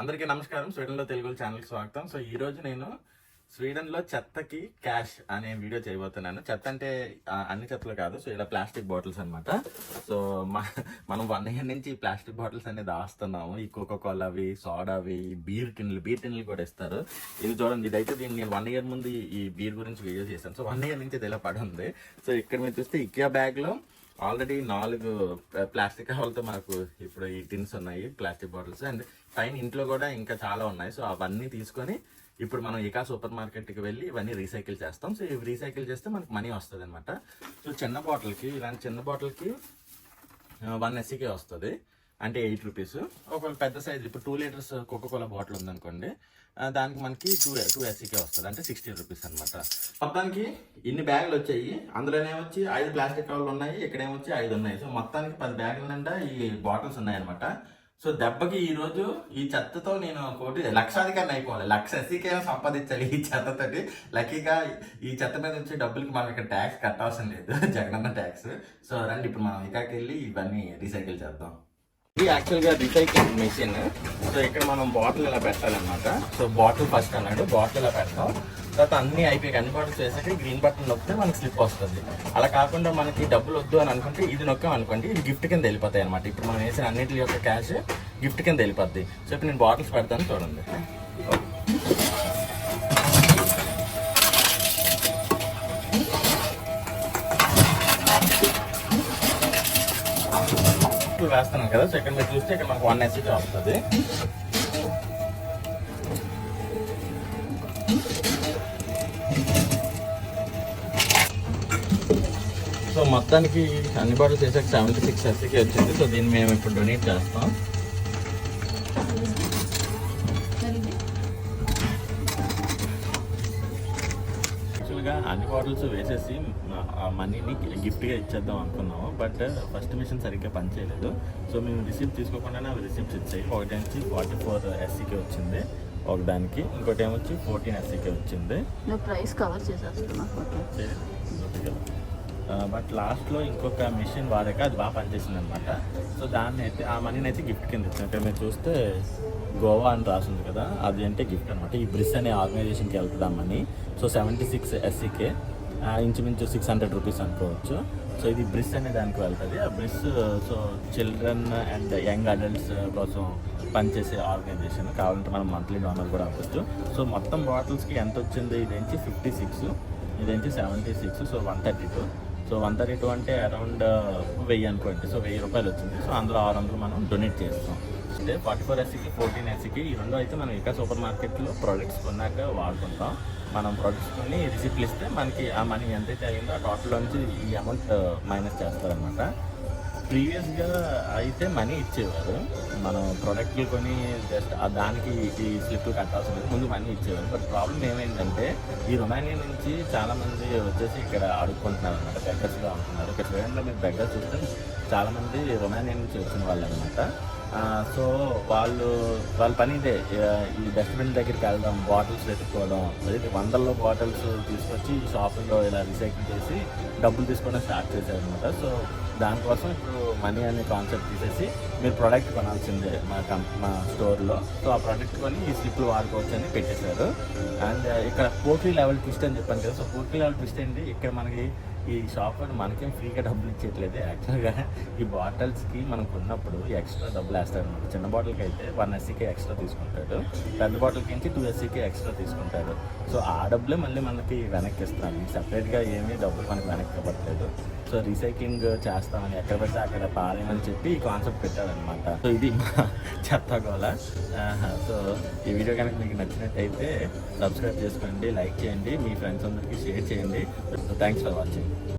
అందరికీ నమస్కారం. స్వీడన్లో తెలుగు ఛానల్ స్వాగతం. సో ఈ రోజు నేను స్వీడన్లో చెత్తకి క్యాష్ అనే వీడియో చేయబోతున్నాను. చెత్త అంటే అన్ని చెత్తలు కాదు సో ఇలా ప్లాస్టిక్ బాటిల్స్ అనమాట సో మనం వన్ ఇయర్ నుంచి ఈ ప్లాస్టిక్ బాటిల్స్ అనేది దాస్తున్నాము. ఈ కోకో సోడా అవి బీర్ టిన్లు బీర్ టిన్లు కూడా ఇస్తారు. ఇది చూడండి ఇదైతే దీన్ని నేను వన్ ఇయర్ ముందు ఈ- బీర్ గురించి వీడియో చేశాను. సో వన్ ఇయర్ నుంచి ఇది ఇలా పడి ఉంది. సో ఇక్కడ మీరు చూస్తే ఇకియా బ్యాగ్లో ఆల్రెడీ నాలుగు ప్లాస్టిక్ కవర్లతో మనకు ఇప్పుడు ఈ టిన్స్ ఉన్నాయి ప్లాస్టిక్ బాటిల్స్. అండ్ పైన ఇంట్లో కూడా ఇంకా చాలా ఉన్నాయి. సో అవన్నీ తీసుకొని ఇప్పుడు మనం ఇకా సూపర్ మార్కెట్కి వెళ్ళి ఇవన్నీ రీసైకిల్ చేస్తాం. సో ఇవి రీసైకిల్ చేస్తే మనకు మనీ వస్తుంది అనమాట సో చిన్న బాటిల్కి ఇలాంటి చిన్న బాటిల్కి వన్ ఎస్సీకే వస్తుంది. అంటే ఎయిట్ రూపీస్. ఒకవేళ పెద్ద సైజ్ ఇప్పుడు టూ లీటర్స్ కోకోకోలా బాటిల్ ఉందనుకోండి దానికి మనకి టూ టూ ఎస్సీకే వస్తుంది. అంటే సిక్స్టీ రూపీస్ అనమాట మొత్తానికి ఇన్ని బ్యాగులు వచ్చాయి. అందులోనే వచ్చి ఐదు ప్లాస్టిక్ కవర్లు ఉన్నాయి. ఇక్కడేమొచ్చి ఐదు ఉన్నాయి సో మొత్తానికి పది బ్యాగుల నిండా ఈ బాటిల్స్ ఉన్నాయి అనమాట సో దెబ్బకి ఈరోజు ఈ చెత్తతో నేను కోటి లక్షాధికారిని అయిపోవాలి. లక్ష ఎస్సీకైనా సంపాదించాలి ఈ చెత్తతోటి. లక్కీగా ఈ చెత్త మీద వచ్చే డబ్బులకి మనం ఇక్కడ ట్యాక్స్ కట్టాల్సిన లేదు. జగనన్న ట్యాక్స్ సో రండి ఇప్పుడు మనం ఇకాకెళ్ళి ఇవన్నీ రీసైకిల్ చేద్దాం. ఇది యాక్చువల్గా రీసైక్లింగ్ మెషిన్ సో ఇక్కడ మనం బాటిల్ ఇలా పెట్టాలన్నమాట. సో బాటిల్ ఫస్ట్ అన్నాడు. బాటిల్ ఇలా పెడతాం. తర్వాత అన్ని అయిపోయి అన్ని బాటిల్స్ వేసాక గ్రీన్ బటన్ నొక్కితే మనకి స్లిప్ వస్తుంది. అలా కాకుండా మనకి డబ్బులు వద్దు అని అనుకుంటే ఇది నొక్కాం అనుకోండి. ఇది గిఫ్ట్ కింద వెళ్ళిపోతాయి అనమాట ఇప్పుడు మనం వేసిన అన్నిటి యొక్క క్యాష్ గిఫ్ట్ కింద వెళ్ళిపోద్ది. సో ఇప్పుడు నేను బాటిల్స్ పెడతాను చూడండి. బాటిల్ వేస్తున్నాం కదా సో ఇక్కడ మీరు చూస్తే ఇక్కడ మనకు వన్ ఎస్సీ వస్తుంది. సో మొత్తానికి అన్ని బాటలు చేసాక సెవెంటీ సిక్స్ ఎస్సీకి వచ్చింది. సో దీన్ని మేము ఇప్పుడు డొనేట్ చేస్తాం. యాక్చువల్గా అన్ని బాటిల్స్ వేసేసి ఆ మనీని గిఫ్ట్గా ఇచ్చేద్దాం అనుకున్నాము. బట్ ఫస్ట్ మిషన్ సరిగ్గా పనిచేయలేదు. సో మేము రిసిప్ట్ తీసుకోకుండానే అవి రిసిప్ట్స్ ఇచ్చాయి. ఒకటి నుంచి ఫార్టీ ఫోర్ ఎస్సీకి వచ్చింది ఒకదానికి. ఇంకోటి ఏమొచ్చి ఫోర్టీన్ ఎస్సీకి వచ్చింది. నువ్వు ప్రైస్ కవర్ చేసేస్తున్నా బట్ లాస్ట్లో ఇంకొక మిషన్ వాడాక అది బాగా పనిచేసింది అనమాట సో దాన్ని అయితే ఆ మనీని అయితే గిఫ్ట్ కింద ఇచ్చాను. ఇక్కడ మీరు చూస్తే గోవా అని రాసింది కదా అది అంటే గిఫ్ట్ అనమాట ఈ బ్రిస్ అనే ఆర్గనైజేషన్కి వెళ్తుంది ఆ money so seventy six SEK ఇంచుమించు సిక్స్ హండ్రెడ్ రూపీస్ అనుకోవచ్చు. సో ఇది బ్రిస్ అనే దానికి వెళ్తుంది. ఆ Bris so children and young adults కోసం పనిచేసే ఆర్గనైజేషన్ కావాలంటే మనం మంత్లీ డోనర్ కూడా అవ్వచ్చు. సో మొత్తం బాటిల్స్కి ఎంత వచ్చింది? ఇదేంచి ఫిఫ్టీ సిక్స్ ఇదేంటి seventy six so one thirty two so one thirty two అంటే అరౌండ్ వెయ్యి అనుకోండి. సో వెయ్యి రూపాయలు వచ్చింది. సో అందులో ఆరు వందలు మనం డొనేట్ చేస్తాం. అంటే ఫార్టీ ఫోర్ ఎస్సీకి ఫోర్టీన్ ఎస్సీకి ఈ రెండు అయితే మనం ఇంకా సూపర్ మార్కెట్లో ప్రోడక్ట్స్ కొన్నాక వాడుకుంటాం. మనం ప్రొడక్ట్స్ కొన్ని రిసిప్ట్లు ఇస్తే మనకి ఆ మనీ ఎంతైతే అయిందో ఆ టోటల్ నుంచి ఈ అమౌంట్ మైనస్ uh, చేస్తారనమాట ప్రీవియస్గా అయితే మనీ ఇచ్చేవారు. మనం ప్రోడక్ట్లు కొని జస్ట్ దానికి ఈ స్లిప్ కట్టాల్సి ఉండేది ముందు మనీ ఇచ్చేవారు. బట్ ప్రాబ్లం ఏమైందంటే ఈ రొమానియా నుంచి చాలామంది వచ్చేసి ఇక్కడ అడుక్కుంటున్నారు అనమాట బెగ్గర్స్గా ఉంటున్నారు. ఇక్కడ స్వీడన్లో మీరు బెగ్గర్స్ చూస్తే చాలామంది రొమానియా నుంచి వచ్చిన వాళ్ళు అనమాట సో వాళ్ళు వాళ్ళ పని ఇదే. ఈ డస్ట్బిన్ దగ్గరికి వెళ్దాం బాటిల్స్ వెతుక్కోవడం అదే వందల్లో బాటిల్స్ తీసుకొచ్చి షాపుల్లో ఇలా రీసైకిల్ చేసి డబ్బులు తీసుకోవడం స్టార్ట్ చేశారు అనమాట సో దానికోసం ఇప్పుడు మనీ అనే కాన్సెప్ట్ తీసేసి మీరు ప్రోడక్ట్ కొనాల్సిందే మా కం మా స్టోర్లో. సో ఆ ప్రోడక్ట్ కొని ఈ స్లిప్లు వాడుకోవచ్చు అని పెట్టేశారు. అండ్ ఇక్కడ పోటీ లెవెల్ ట్విస్ట్ అని చెప్పాను కదా సో పోటీ లెవెల్ ట్విస్ట్ ఏంటి? ఇక్కడ మనకి ఈ షాప్ వాడు మనకేం ఫ్రీగా డబ్బులు ఇచ్చేయట్లేదు. యాక్చువల్గా ఈ బాటిల్స్కి మనం కొన్నప్పుడు ఎక్స్ట్రా డబ్బులు వేస్తారు అనమాట చిన్న బాటిల్కి అయితే వన్ ఎస్సీకే ఎక్స్ట్రా తీసుకుంటాడు. పెద్ద బాటిల్కి నుంచి టూ ఎస్సీకే ఎక్స్ట్రా తీసుకుంటాడు. సో ఆ డబ్బులే మళ్ళీ మనకి వెనక్కి ఇస్తున్నాడు సపరేట్గా ఏమీ డబ్బులు మనకి వెనక్కి ఇవ్వట్లేదు సో రీసైక్లింగ్ చేస్తామని ఎక్కడ పెడితే అక్కడ పారేమని చెప్పి ఈ కాన్సెప్ట్ పెట్టారనమాట సో ఇది మా చెత్త గోల. సో ఈ వీడియో కనుక మీకు నచ్చినట్టయితే సబ్స్క్రైబ్ చేసుకోండి లైక్ చేయండి మీ ఫ్రెండ్స్ అందరికీ షేర్ చేయండి. So thanks for watching